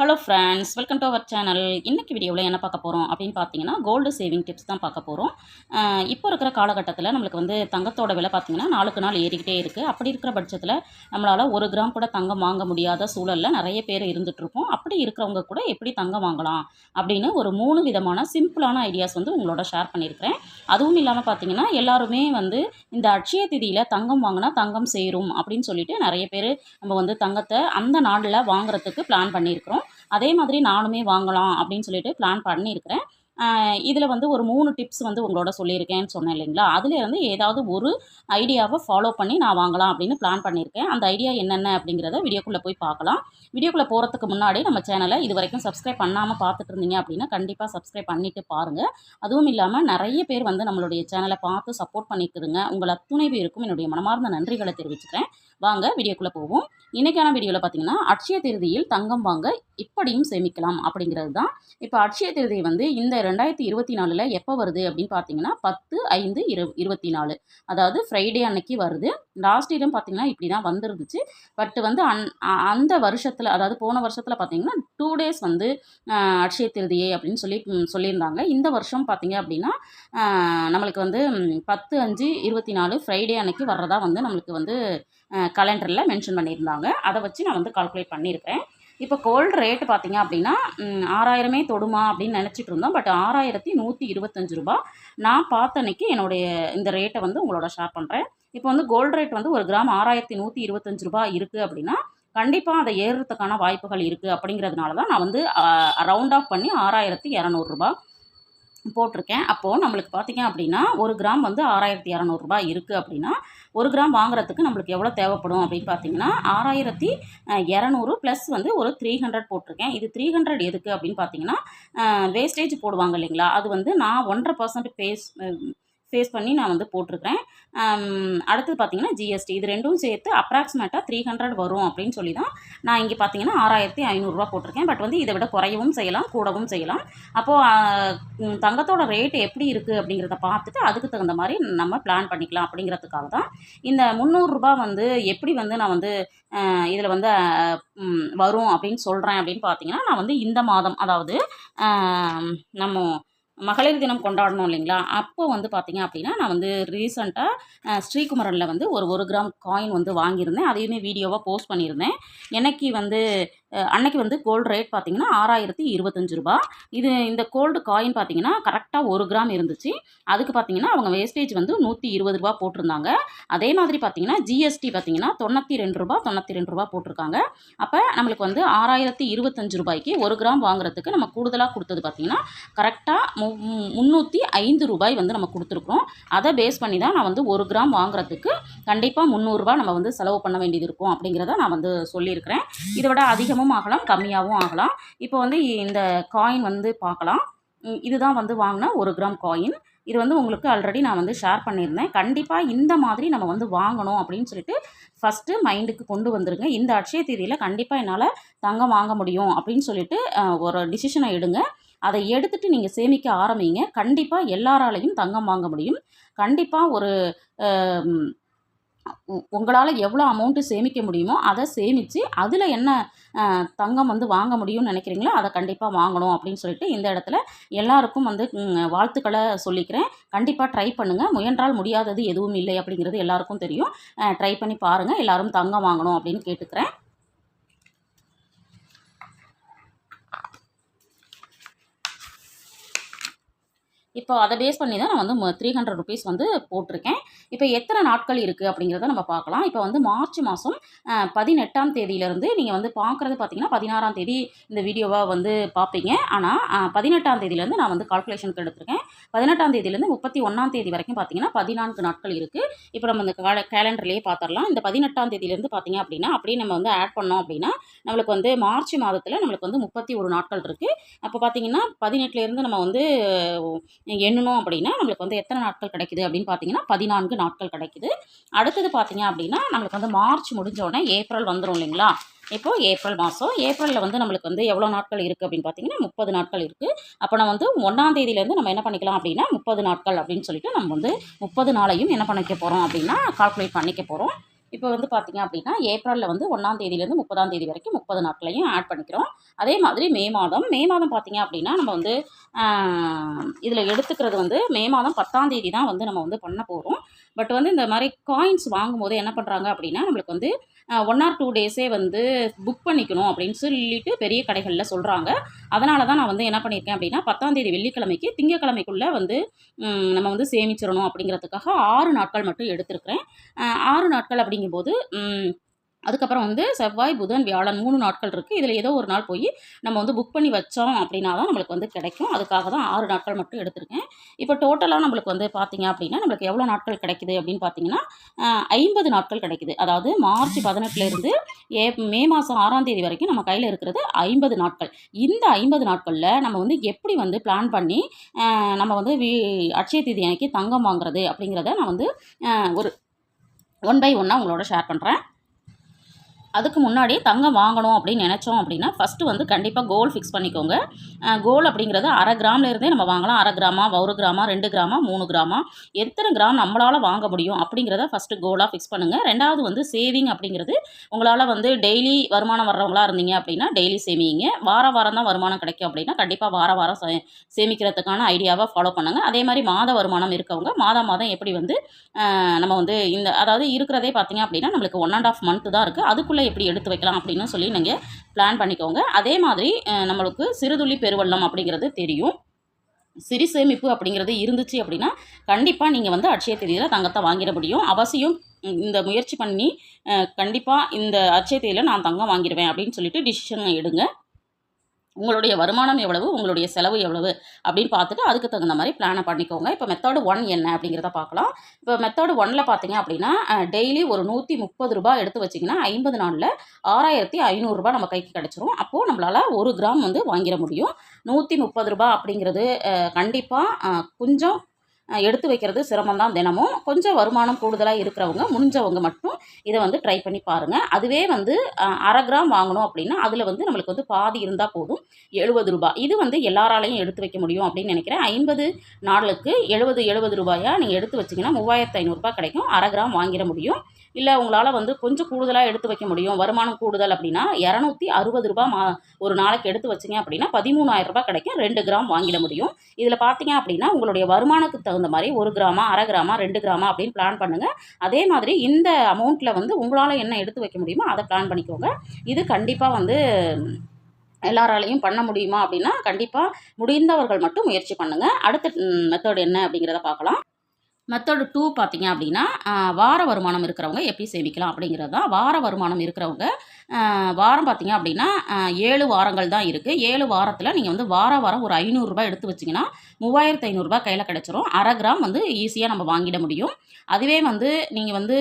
Hello friends welcome to our channel இன்றைக்கி வீடியோவில் என்ன பார்க்க போகிறோம் அப்படின்னு பார்த்தீங்கன்னா கோல்டு சேவிங் டிப்ஸ் தான் பார்க்க போகிறோம் இப்போ இருக்கிற காலகட்டத்தில் நம்மளுக்கு வந்து தங்கத்தோட விலை பார்த்திங்கன்னா நாளுக்கு நாள் ஏறிக்கிட்டே இருக்குது அப்படி இருக்கிற பட்சத்தில் நம்மளால் ஒரு கிராம் கூட தங்கம் வாங்க முடியாத சூழலில் நிறைய பேர் இருந்துகிட்ருப்போம் அப்படி இருக்கிறவங்க கூட எப்படி தங்கம் வாங்கலாம் அப்படின்னு ஒரு மூணு விதமான சிம்பிளான ஐடியாஸ் வந்து உங்களோட ஷேர் பண்ணியிருக்கிறேன். அதுவும் இல்லாமல் பார்த்தீங்கன்னா எல்லாருமே வந்து இந்த அட்சய திதியில் தங்கம் வாங்கினா தங்கம் சேரும் அப்படின்னு சொல்லிட்டு நிறைய பேர் நம்ம வந்து தங்கத்தை அந்த நாளில் வாங்குறதுக்கு பிளான் பண்ணியிருக்கிறோம். அதே மாதிரி நானுமே வாங்கலாம் அப்படின்னு சொல்லிட்டு பிளான் பண்ணியிருக்கிறேன். இதில் வந்து ஒரு மூணு டிப்ஸ் வந்து உங்களோட சொல்லியிருக்கேன்னு சொன்னேன் இல்லைங்களா? அதுலேருந்து ஏதாவது ஒரு ஐடியாவை ஃபாலோ பண்ணி நான் வாங்கலாம் அப்படின்னு பிளான் பண்ணியிருக்கேன். அந்த ஐடியா என்னென்ன அப்படிங்கிறத வீடியோக்குள்ளே போய் பார்க்கலாம். வீடியோக்குள்ளே போகிறதுக்கு முன்னாடி நம்ம சேனலை இது வரைக்கும் சப்ஸ்கிரைப் பண்ணாமல் பார்த்துட்டு இருந்தீங்க அப்படின்னா கண்டிப்பாக சப்ஸ்கிரைப் பண்ணிவிட்டு பாருங்கள் அதுவும் இல்லாமல் நிறைய பேர் வந்து நம்மளுடைய சேனலை பார்த்து சப்போர்ட் பண்ணிக்கிறதுங்க உங்கள் அத்துணை பேருக்கும் என்னுடைய மனமார்ந்த நன்றிகளை தெரிவிச்சுக்கிறேன். வாங்க வீடியோக்குள்ளே போவோம். இன்றைக்கான வீடியோவில் பார்த்தீங்கன்னா அட்சய திருதியில் தங்கம் வாங்க இப்படியும் சேமிக்கலாம் அப்படிங்கிறது தான். இப்போ அட்சய திருதி வந்து இந்த ரெண்டாயிரத்தி இருபத்தி நாலில் எப்போ வருது அப்படின்னு பார்த்தீங்கன்னா பத்து ஐந்து இரு இருபத்தி நாலு. அதாவது ஃப்ரைடே அன்னைக்கு வருது. லாஸ்ட் இயரும் பார்த்தீங்கன்னா இப்படி தான் வந்துருந்துச்சு. பட் வந்து அந் அந்த வருஷத்தில் அதாவது போன வருஷத்தில் பார்த்தீங்கன்னா டூ டேஸ் வந்து அட்சய திருதியை அப்படின்னு சொல்லி சொல்லியிருந்தாங்க. இந்த வருஷம் பார்த்தீங்க அப்படின்னா நம்மளுக்கு வந்து பத்து அஞ்சு இருபத்தி நாலு ஃப்ரைடே அன்னைக்கு வர்றதா வந்து நம்மளுக்கு வந்து கலண்டரில் மென்ஷன் பண்ணியிருந்தாங்க. அதை வச்சு நான் வந்து கால்குலேட் பண்ணியிருக்கேன் இப்போ கோல்டு ரேட்டு பார்த்தீங்க அப்படின்னா ஆறாயிரமே தொடுமா அப்படின்னு நினச்சிட்டு இருந்தோம். பட் ஆறாயிரத்தி நூற்றி இருபத்தஞ்சு ரூபா. நான் பார்த்த அன்னைக்கு என்னுடைய இந்த ரேட்டை வந்து உங்களோட ஷேர் பண்ணுறேன் இப்போ வந்து கோல்டு ரேட் வந்து ஒரு கிராம் ஆறாயிரத்தி நூற்றி இருபத்தஞ்சு ரூபா இருக்குது அப்படின்னா கண்டிப்பாக அதை ஏறுறதுக்கான வாய்ப்புகள் இருக்குது அப்படிங்கிறதுனால தான் நான் வந்து ரவுண்ட் ஆஃப் பண்ணி ஆறாயிரத்தி இரநூறுபா போட்டிருக்கேன். அப்போது நம்மளுக்கு பார்த்திங்க அப்படின்னா ஒரு கிராம் வந்து ஆறாயிரத்தி இரநூறுபா இருக்குது அப்படின்னா ஒரு கிராம் வாங்குறதுக்கு நம்மளுக்கு எவ்வளோ தேவைப்படும் அப்படின்னு பார்த்தீங்கன்னா ஆறாயிரத்தி இரநூறு ப்ளஸ் வந்து ஒரு த்ரீ ஹண்ட்ரட் போட்டிருக்கேன். இது த்ரீ ஹண்ட்ரட் எதுக்கு அப்படின்னு பார்த்தீங்கன்னா வேஸ்டேஜ் போடுவாங்க இல்லைங்களா? அது வந்து நான் ஒன்றரை பர்சன்ட் பேஸ் ஃபேஸ் பண்ணி நான் வந்து போட்டிருக்கிறேன். அடுத்தது பார்த்தீங்கன்னா ஜிஎஸ்டி இது ரெண்டும் சேர்த்து அப்ராக்சிமேட்டாக த்ரீ ஹண்ட்ரட் வரும் அப்படின்னு சொல்லி தான் நான் இங்கே பார்த்தீங்கன்னா ஆறாயிரத்தி ஐநூறுரூவா போட்டிருக்கேன். பட் வந்து இதை விட குறையவும் செய்யலாம் கூடவும் செய்யலாம். அப்போது தங்கத்தோட ரேட் எப்படி இருக்குது அப்படிங்கிறத பார்த்துட்டு அதுக்கு தகுந்த மாதிரி நம்ம பிளான் பண்ணிக்கலாம் அப்படிங்கிறதுக்காக தான் இந்த முந்நூறுரூபா வந்து எப்படி வந்து நான் வந்து இதில் வந்து வரும் அப்படின்னு சொல்கிறேன் அப்படின்னு பார்த்தீங்கன்னா நான் வந்து இந்த மாதம் அதாவது நம்ம மகளிர் தினம் கொண்டாடணும் இல்லைங்களா? அப்போ வந்து பார்த்திங்க அப்படின்னா நான் வந்து ரீசண்டாக ஸ்ரீகுமரனில் வந்து ஒரு ஒரு கிராம் காயின் வந்து வாங்கியிருந்தேன். அதையுமே வீடியோவாக போஸ்ட் பண்ணியிருந்தேன். எனக்கு வந்து அன்னைக்கு வந்து கோல்டு ரேட் பார்த்தீங்கன்னா ஆறாயிரத்தி இருபத்தஞ்சு ரூபா. இது இந்த கோல்டு காயின் பார்த்தீங்கன்னா கரெக்டாக ஒரு கிராம் இருந்துச்சு. அதுக்கு பார்த்தீங்கன்னா அவங்க வேஸ்டேஜ் வந்து நூற்றி இருபது ரூபா போட்டிருந்தாங்க. அதே மாதிரி பார்த்தீங்கன்னா ஜிஎஸ்டி பார்த்தீங்கன்னா தொண்ணூற்றி ரெண்டு ரூபா தொண்ணூற்றி ரெண்டு ரூபா போட்டிருக்காங்க. அப்போ நம்மளுக்கு வந்து ஆறாயிரத்தி இருபத்தஞ்சு ரூபாய்க்கு ஒரு கிராம் வாங்குறதுக்கு நம்ம கூடுதலாக கொடுத்தது பார்த்தீங்கன்னா கரெக்டாக மு முந்நூற்றி ஐந்து ரூபாய் வந்து நம்ம கொடுத்துருக்குறோம். அதை பேஸ் பண்ணி தான் நான் வந்து ஒரு கிராம் வாங்குறதுக்கு கண்டிப்பாக முந்நூறுரூவா நம்ம வந்து செலவு பண்ண வேண்டியது இருக்கும் அப்படிங்கிறத நான் வந்து சொல்லியிருக்கிறேன். இதை விட அதிகமாக அதிகமும் ஆகலாம் கம்மியாகவும் ஆகலாம். இப்போ வந்து இந்த காயின் வந்து பார்க்கலாம். இதுதான் வந்து வாங்கின ஒரு கிராம் காயின் இது வந்து உங்களுக்கு ஆல்ரெடி நான் வந்து ஷேர் பண்ணியிருந்தேன். கண்டிப்பாக இந்த மாதிரி நம்ம வந்து வாங்கணும் அப்படின்னு சொல்லிட்டு ஃபஸ்ட்டு மைண்டுக்கு கொண்டு வந்துருங்க. இந்த அட்சய தேதியில் கண்டிப்பாக என்னால் தங்கம் வாங்க முடியும் அப்படின்னு சொல்லிட்டு ஒரு டிசிஷனை எடுங்க. அதை எடுத்துகிட்டு நீங்கள் சேமிக்க ஆரம்பிங்க. கண்டிப்பாக எல்லாராலையும் தங்கம் வாங்க முடியும். கண்டிப்பாக ஒரு உங்களால் எவ்வளோ அமௌண்ட்டு சேமிக்க முடியுமோ அதை சேமித்து அதில் என்ன தங்கம் வந்து வாங்க முடியும்னு நினைக்கிறீங்களோ அதை கண்டிப்பாக வாங்கணும் அப்படின்னு சொல்லிட்டு இந்த இடத்துல எல்லாருக்கும் வந்து வாழ்த்துக்களை சொல்லிக்கிறேன். கண்டிப்பாக ட்ரை பண்ணுங்கள் முயன்றால் முடியாதது எதுவும் இல்லை அப்படிங்கிறது எல்லாருக்கும் தெரியும். ட்ரை பண்ணி பாருங்கள் எல்லோரும் தங்கம் வாங்கணும் அப்படின்னு கேட்டுக்கிறேன். இப்போ அதை பேஸ் பண்ணி தான் நான் வந்து த்ரீ ஹண்ட்ரட் ருபீஸ் வந்து போட்டிருக்கேன். இப்போ எத்தனை நாட்கள் இருக்குது அப்படிங்கிறத நம்ம பார்க்கலாம். இப்போ வந்து மார்ச் மாதம் பதினெட்டாம் தேதியிலேருந்து நீங்கள் வந்து பார்க்குறது பார்த்தீங்கன்னா பதினாறாம் தேதி இந்த வீடியோவாக வந்து பார்ப்பீங்க. ஆனால் பதினெட்டாம் தேதியிலேருந்து நான் வந்து கால்குலேஷனுக்கு எடுத்திருக்கேன். பதினெட்டாம் தேதியிலேருந்து முப்பத்தி ஒன்றாம் தேதி வரைக்கும் பார்த்தீங்கன்னா பதினான்கு நாட்கள் இருக்குது இப்போ நம்ம இந்த கால கேலண்டர்லேயே பார்த்துடலாம். இந்த பதினெட்டாம் தேதியிலேருந்து பார்த்தீங்க அப்படின்னா அப்படியே நம்ம வந்து ஆட் பண்ணோம் அப்படின்னா நம்மளுக்கு வந்து மார்ச் மாதத்தில் நம்மளுக்கு வந்து முப்பத்தி ஒரு நாட்கள் இருக்குது அப்போ பார்த்தீங்கன்னா பதினெட்டுலேருந்து நம்ம வந்து எண்ணணும் அப்படின்னா நம்மளுக்கு வந்து எத்தனை நாட்கள் கிடைக்குது அப்படின்னு பார்த்தீங்கன்னா பதினான்கு நாட்கள் கிடைக்குது. அடுத்தது பார்த்தீங்க அப்படின்னா நம்மளுக்கு வந்து மார்ச் முடிஞ்சோடனே ஏப்ரல் வந்துடும் இல்லைங்களா? இப்போது ஏப்ரல் மாதம் ஏப்ரலில் வந்து நம்மளுக்கு வந்து எவ்வளோ நாட்கள் இருக்குது அப்படின்னு பார்த்தீங்கன்னா முப்பது நாட்கள் இருக்குது அப்போ நம்ம வந்து ஒன்றாம் தேதியிலேருந்து நம்ம என்ன பண்ணிக்கலாம் அப்படின்னா முப்பது நாட்கள் அப்படின்னு சொல்லிட்டு நம்ம வந்து முப்பது நாளையும் என்ன பண்ணிக்க போகிறோம் அப்படின்னா கால்குலேட் பண்ணிக்க போகிறோம் இப்போ வந்து பார்த்தீங்க அப்படின்னா ஏப்ரலில் வந்து ஒன்றாம் தேதியிலேருந்து முப்பதாம் தேதி வரைக்கும் முப்பது நாட்களையும் ஆட் பண்ணிக்கிறோம். அதே மாதிரி மே மாதம் மே மாதம் பார்த்தீங்க அப்படின்னா நம்ம வந்து இதில் எடுத்துக்கிறது வந்து மே மாதம் பத்தாம் தேதி தான் வந்து நம்ம வந்து பண்ண போகிறோம் பட் வந்து இந்த மாதிரி காயின்ஸ் வாங்கும்போது என்ன பண்ணுறாங்க அப்படின்னா நம்மளுக்கு வந்து ஒன் ஆர் டூ டேஸே வந்து புக் பண்ணிக்கணும் அப்படின்னு சொல்லிட்டு பெரிய கடைகளில் சொல்கிறாங்க அதனால தான் நான் வந்து என்ன பண்ணியிருக்கேன் அப்படின்னா பத்தாந்தேதி வெள்ளிக்கிழமைக்கு திங்கக்கிழமைக்குள்ளே வந்து நம்ம வந்து சேமிச்சிடணும் அப்படிங்கிறதுக்காக ஆறு நாட்கள் மட்டும் எடுத்திருக்கிறேன். ஆறு நாட்கள் அப்படிங்கும்போது அதுக்கப்புறம் வந்து செவ்வாய் புதன் வியாழன் மூணு நாட்கள் இருக்குது இதில் ஏதோ ஒரு நாள் போய் நம்ம வந்து புக் பண்ணி வச்சோம் அப்படின்னா தான் நம்மளுக்கு வந்து கிடைக்கும். அதுக்காக தான் ஆறு நாட்கள் மட்டும் எடுத்திருக்கேன். இப்போ டோட்டலாக நம்மளுக்கு வந்து பார்த்தீங்க அப்படின்னா நம்மளுக்கு எவ்வளோ நாட்கள் கிடைக்குது அப்படின்னு பார்த்தீங்கன்னா ஐம்பது நாட்கள் கிடைக்குது. அதாவது மார்ச் பதினெட்டுலேருந்து ஏ மே மாதம் ஆறாம் தேதி வரைக்கும் நம்ம கையில் இருக்கிறது ஐம்பது நாட்கள். இந்த ஐம்பது நாட்களில் நம்ம வந்து எப்படி வந்து பிளான் பண்ணி நம்ம வந்து வீ அட்சய தேதி அன்னைக்கு தங்கம் வாங்குறது அப்படிங்கிறத நான் வந்து ஒரு ஒன் பை ஒன்னாக உங்களோட ஷேர் பண்ணுறேன் அதுக்கு முன்னாடி தங்கம் வாங்கணும் அப்படின்னு நினச்சோம் அப்படின்னா ஃபஸ்ட்டு வந்து கண்டிப்பாக கோல் ஃபிக்ஸ் பண்ணிக்கோங்க. கோல் அப்படிங்கிறது அரை கிராம்லேருந்தே நம்ம வாங்கலாம். அரை கிராமா ஒரு கிராமா ரெண்டு கிராமா மூணு கிராமா எத்தனை கிராம் நம்மளால் வாங்க முடியும் அப்படிங்கிறத ஃபஸ்ட்டு கோலாக ஃபிக்ஸ் பண்ணுங்கள் ரெண்டாவது வந்து சேவிங் அப்படிங்கிறது உங்களால் வந்து டெய்லி வருமானம் வர்றவங்களா இருந்தீங்க அப்படின்னா டெய்லி சேமிங்க. வார வாரம் தான் வருமானம் கிடைக்கும் அப்படின்னா கண்டிப்பாக வார வாரம் சே- சேமிக்கிறதுக்கான ஐடியாவை ஃபாலோ பண்ணுங்கள் அதே மாதிரி மாத வருமானம் இருக்கவங்க மாதம் மாதம் எப்படி வந்து நம்ம வந்து இந்த அதாவது இருக்கிறதே பார்த்தீங்க அப்படின்னா நம்மளுக்கு ஒன் அண்ட் ஆஃப் மந்த்து தான் இருக்குது அதுக்குள்ளே எப்படி எடுத்து வைக்கலாம் அப்படின்னு சொல்லி நீங்கள் பிளான் பண்ணிக்கோங்க. அதே மாதிரி நம்மளுக்கு சிறுதுளி பெருவெள்ளம் அப்படிங்கிறது தெரியும். சிறு சேமிப்பு அப்படிங்கிறது இருந்துச்சு அப்படின்னா கண்டிப்பாக நீங்கள் வந்து அட்சய தேதியில் தங்கத்தை வாங்கிட முடியும். அவசியம் இந்த முயற்சி பண்ணி கண்டிப்பாக இந்த அட்சய தேதியில் நான் தங்கம் வாங்கிடுவேன் அப்படின்னு சொல்லிட்டு டிசிஷன் எடுங்க. உங்களுடைய வருமானம் எவ்வளவு உங்களுடைய செலவு எவ்வளவு அப்படின்னு பார்த்துட்டு அதுக்கு தகுந்த மாதிரி பிளானை பண்ணிக்கோங்க. இப்போ மெத்தடு ஒன் என்ன அப்படிங்கிறத பார்க்கலாம். இப்போ மெத்தடு ஒன்னில் பார்த்தீங்க அப்படின்னா டெய்லி ஒரு நூற்றி முப்பது ரூபாய் எடுத்து வச்சிங்கன்னா ஐம்பது நாளில் ஆறாயிரத்தி ஐநூறுரூபா நம்ம கைக்கு கிடச்சிரும். அப்போது நம்மளால் ஒரு கிராம் வந்து வாங்கிட முடியும். நூற்றி முப்பது ரூபாய் அப்படிங்கிறது கண்டிப்பாக கொஞ்சம் எடுத்து வைக்கிறது சிரமம் தான் தினமும். கொஞ்சம் வருமானம் கூடுதலாக இருக்கிறவங்க முடிஞ்சவங்க மட்டும் இதை வந்து ட்ரை பண்ணி பாருங்கள் அதுவே வந்து அரை கிராம் வாங்கணும் அப்படின்னா அதில் வந்து நம்மளுக்கு வந்து பாதி இருந்தால் போதும். எழுபது ரூபாய். இது வந்து எல்லாராலையும் எடுத்து வைக்க முடியும் அப்படின்னு நினைக்கிறேன். ஐம்பது நாளுக்கு எழுபது எழுபது ரூபாயா நீங்கள் எடுத்து வச்சிங்கன்னா மூவாயிரத்து ஐநூறுரூபா கிடைக்கும். அரை கிராம் வாங்கிட முடியும். இல்லை உங்களால் வந்து கொஞ்சம் கூடுதலாக எடுத்து வைக்க முடியும். வருமானம் கூடுதல் அப்படின்னா இரநூத்தி அறுபது ரூபாய் மா ஒரு நாளைக்கு எடுத்து வச்சிங்க அப்படின்னா பதிமூணாயிரம் ரூபாய் கிடைக்கும். ரெண்டு கிராம் வாங்கிட முடியும். இதில் பார்த்தீங்க அப்படின்னா உங்களுடைய வருமானத்துக்கு தகுந்த மாதிரி ஒரு கிராமா அரை கிராமா ரெண்டு கிராமா அப்படின்னு பிளான் பண்ணுங்கள் அதே மாதிரி இந்த அமௌண்ட்டில் வந்து உங்களால் என்ன எடுத்து வைக்க முடியுமோ அதை பிளான் பண்ணிக்கோங்க. இது கண்டிப்பாக வந்து எல்லாராலையும் பண்ண முடியுமா அப்படின்னா கண்டிப்பாக முடிந்தவர்கள் மட்டும் முயற்சி பண்ணுங்கள் அடுத்த மெத்தட் என்ன அப்படிங்கிறத பார்க்கலாம். மெத்தடு டூ பார்த்தீங்க அப்படின்னா வார வருமானம் இருக்கிறவங்க எப்படி சேமிக்கலாம் அப்படிங்கிறது தான். வார வருமானம் இருக்கிறவங்க வாரம் பார்த்தீங்க அப்படின்னா ஏழு வாரங்கள் தான் இருக்குது ஏழு வாரத்தில் நீங்கள் வந்து வார வாரம் ஒரு ஐநூறுரூபா எடுத்து வச்சிங்கன்னா மூவாயிரத்து ஐநூறுரூபா கையில் கிடச்சிரும். அரை கிராம் வந்து ஈஸியாக நம்ம வாங்கிட முடியும். அதுவே வந்து நீங்கள் வந்து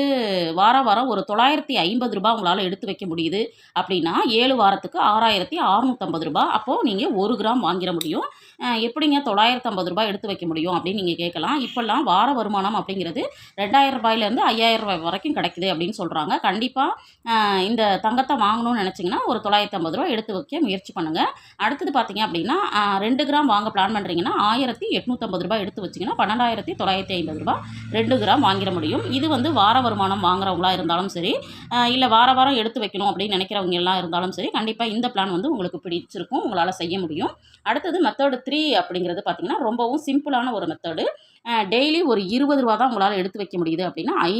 வார வாரம் ஒரு தொள்ளாயிரத்தி ஐம்பது ரூபாய் உங்களால் எடுத்து வைக்க முடியுது அப்படின்னா ஏழு வாரத்துக்கு ஆறாயிரத்தி அறநூற்றம்பது ரூபா அப்போது நீங்கள் ஒரு கிராம் வாங்கிட முடியும். எப்படிங்க தொள்ளாயிரத்து ஐம்பது ரூபாய் எடுத்து வைக்க முடியும் அப்படின்னு நீங்கள் கேட்கலாம். இப்போல்லாம் வார வருமானம் அப்படிங்கிறது ரெண்டாயிரம் ரூபாயிலேருந்து ஐயாயிரம் ரூபாய் வரைக்கும் கிடைக்குது அப்படின்னு சொல்கிறாங்க கண்டிப்பாக இந்த தங்கத்தை வாங்கணும்னு நினச்சிங்கன்னா ஒரு தொள்ளாயிரத்து ஐம்பது ரூபா எடுத்து வைக்க முயற்சி பண்ணுங்கள் அடுத்தது பார்த்தீங்க அப்படின்னா ரெண்டு கிராம் வாங்க பிளான் பண்ணுறீங்கன்னா ஆயிரத்தி எட்நூற்றம்பது ரூபாய் எடுத்து வச்சிங்கன்னா பன்னெண்டாயிரத்தி தொள்ளாயிரத்தி ஐம்பது ரூபாய் ரெண்டு கிராம் வாங்கிட முடியும். இது வந்து வார வருமானம் வாங்குறவங்களா இருந்தாலும் சரி இல்லை வார வாரம் எடுத்து வைக்கணும் அப்படின்னு நினைக்கிறவங்க எல்லாம் இருந்தாலும் சரி கண்டிப்பாக இந்த பிளான் வந்து உங்களுக்கு பிடிச்சிருக்கும் உங்களால் செய்ய முடியும். அடுத்தது மெத்தடு த்ரீ அப்படிங்கிறது பார்த்தீங்கன்னா ரொம்பவும் சிம்பிளான ஒரு மெத்தடு டெய்லி ஒரு இருபது ரூபா தான் உங்களால் எடுத்து வைக்க முடியுது அப்படின்னா ஐ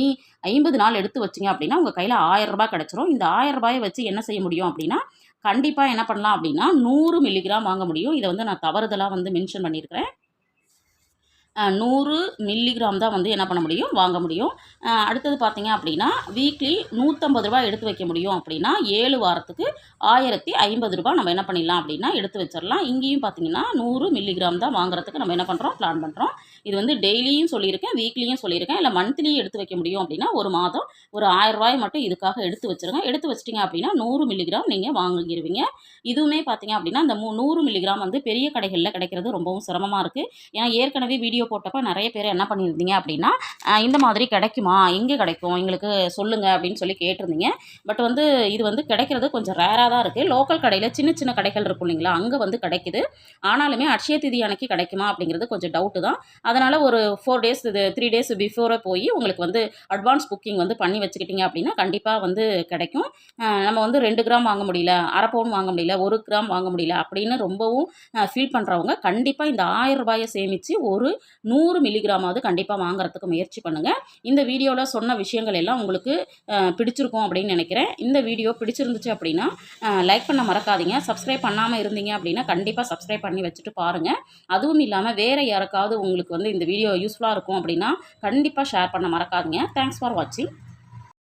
ஐம்பது நாள் எடுத்து வச்சிங்க அப்படின்னா உங்கள் கையில் ஆயிரரூபா கிடச்சிரும். இந்த ஆயிரரூபாயை வச்சு என்ன செய்ய முடியும் அப்படின்னா கண்டிப்பாக என்ன பண்ணலாம் அப்படின்னா நூறு மில்லிகிராம் வாங்க முடியும். இதை வந்து நான் தவறுதலாக வந்து மென்ஷன் பண்ணியிருக்கிறேன். நூறு மில்லிகிராம் தான் வந்து என்ன பண்ண முடியும்? வாங்க முடியும். அடுத்தது பார்த்தீங்க அப்படின்னா வீக்லி நூற்றம்பது ரூபாய் எடுத்து வைக்க முடியும் அப்படின்னா ஏழு வாரத்துக்கு ஆயிரத்தி ஐம்பது ரூபா நம்ம என்ன பண்ணிடலாம் அப்படின்னா எடுத்து வச்சிடலாம். இங்கேயும் பார்த்தீங்கன்னா நூறு மில்லிகிராம் தான் வாங்குறதுக்கு நம்ம என்ன பண்ணுறோம் பிளான் பண்ணுறோம் இது வந்து டெய்லியும் சொல்லியிருக்கேன் வீக்லியும் சொல்லியிருக்கேன். இல்லை மந்த்லியும் எடுத்து வைக்க முடியும் அப்படின்னா ஒரு மாதம் ஒரு ஆயிரம் ரூபாய் மட்டும் இதுக்காக எடுத்து வச்சிருங்க. எடுத்து வச்சிட்டிங்க அப்படின்னா நூறு மில்லிகிராம் நீங்கள் வாங்கிடுவீங்க. இதுவுமே பார்த்தீங்க அப்படின்னா அந்த மூ நூறு மில்லிகிராம் வந்து பெரிய கடைகளில் கிடைக்கிறது ரொம்பவும் சிரமமாக இருக்குது ஏன்னா ஏற்கனவே வீடியோ போட்டப்போ நிறைய பேர் என்ன பண்ணியிருந்தீங்க அப்படின்னா இந்த மாதிரி கிடைக்குமா? எங்கே கிடைக்கும். எங்களுக்கு சொல்லுங்கள் அப்படின்னு சொல்லி கேட்டிருந்தீங்க. பட் வந்து இது வந்து கிடைக்கிறது கொஞ்சம் ரேராக தான் இருக்குது லோக்கல் கடையில் சின்ன சின்ன கடைகள் இருக்கும் இல்லைங்களா? அங்கே வந்து கிடைக்குது. ஆனாலுமே அட்சய திதி அன்னைக்கு கிடைக்குமா அப்படிங்கிறது கொஞ்சம் டவுட்டு தான். அதனால் ஒரு ஃபோர் டேஸ் இது த்ரீ டேஸ் பிஃபோரே போய் உங்களுக்கு வந்து அட்வான்ஸ் புக்கிங் வந்து பண்ணி வச்சுக்கிட்டிங்க அப்படின்னா கண்டிப்பாக வந்து கிடைக்கும். நம்ம வந்து ரெண்டு கிராம் வாங்க முடியல அரை பவுன் வாங்க முடியல ஒரு கிராம் வாங்க முடியல அப்படின்னு ரொம்பவும் ஃபீல் பண்ணுறவங்க கண்டிப்பாக இந்த ஆயிரம் ரூபாயை சேமித்து ஒரு நூறு மில்லிகிராமாவது கண்டிப்பாக வாங்குறதுக்கு முயற்சி பண்ணுங்கள் இந்த வீடியோவில் சொன்ன விஷயங்கள் எல்லாம் உங்களுக்கு பிடிச்சிருக்கும் அப்படின்னு நினைக்கிறேன். இந்த வீடியோ பிடிச்சிருந்துச்சு அப்படின்னா லைக் பண்ண மறக்காதீங்க. சப்ஸ்கிரைப் பண்ணாமல் இருந்தீங்க அப்படின்னா கண்டிப்பாக சப்ஸ்கிரைப் பண்ணி வச்சுட்டு பாருங்கள் அதுவும் இல்லாமல் வேறு யாருக்காவது உங்களுக்கு வந்து இந்த வீடியோ யூஸ்ஃபுல்லாக இருக்கும் அப்படின்னா கண்டிப்பாக ஷேர் பண்ண மறக்காதீங்க. தேங்க்ஸ் ஃபார் வாட்சிங்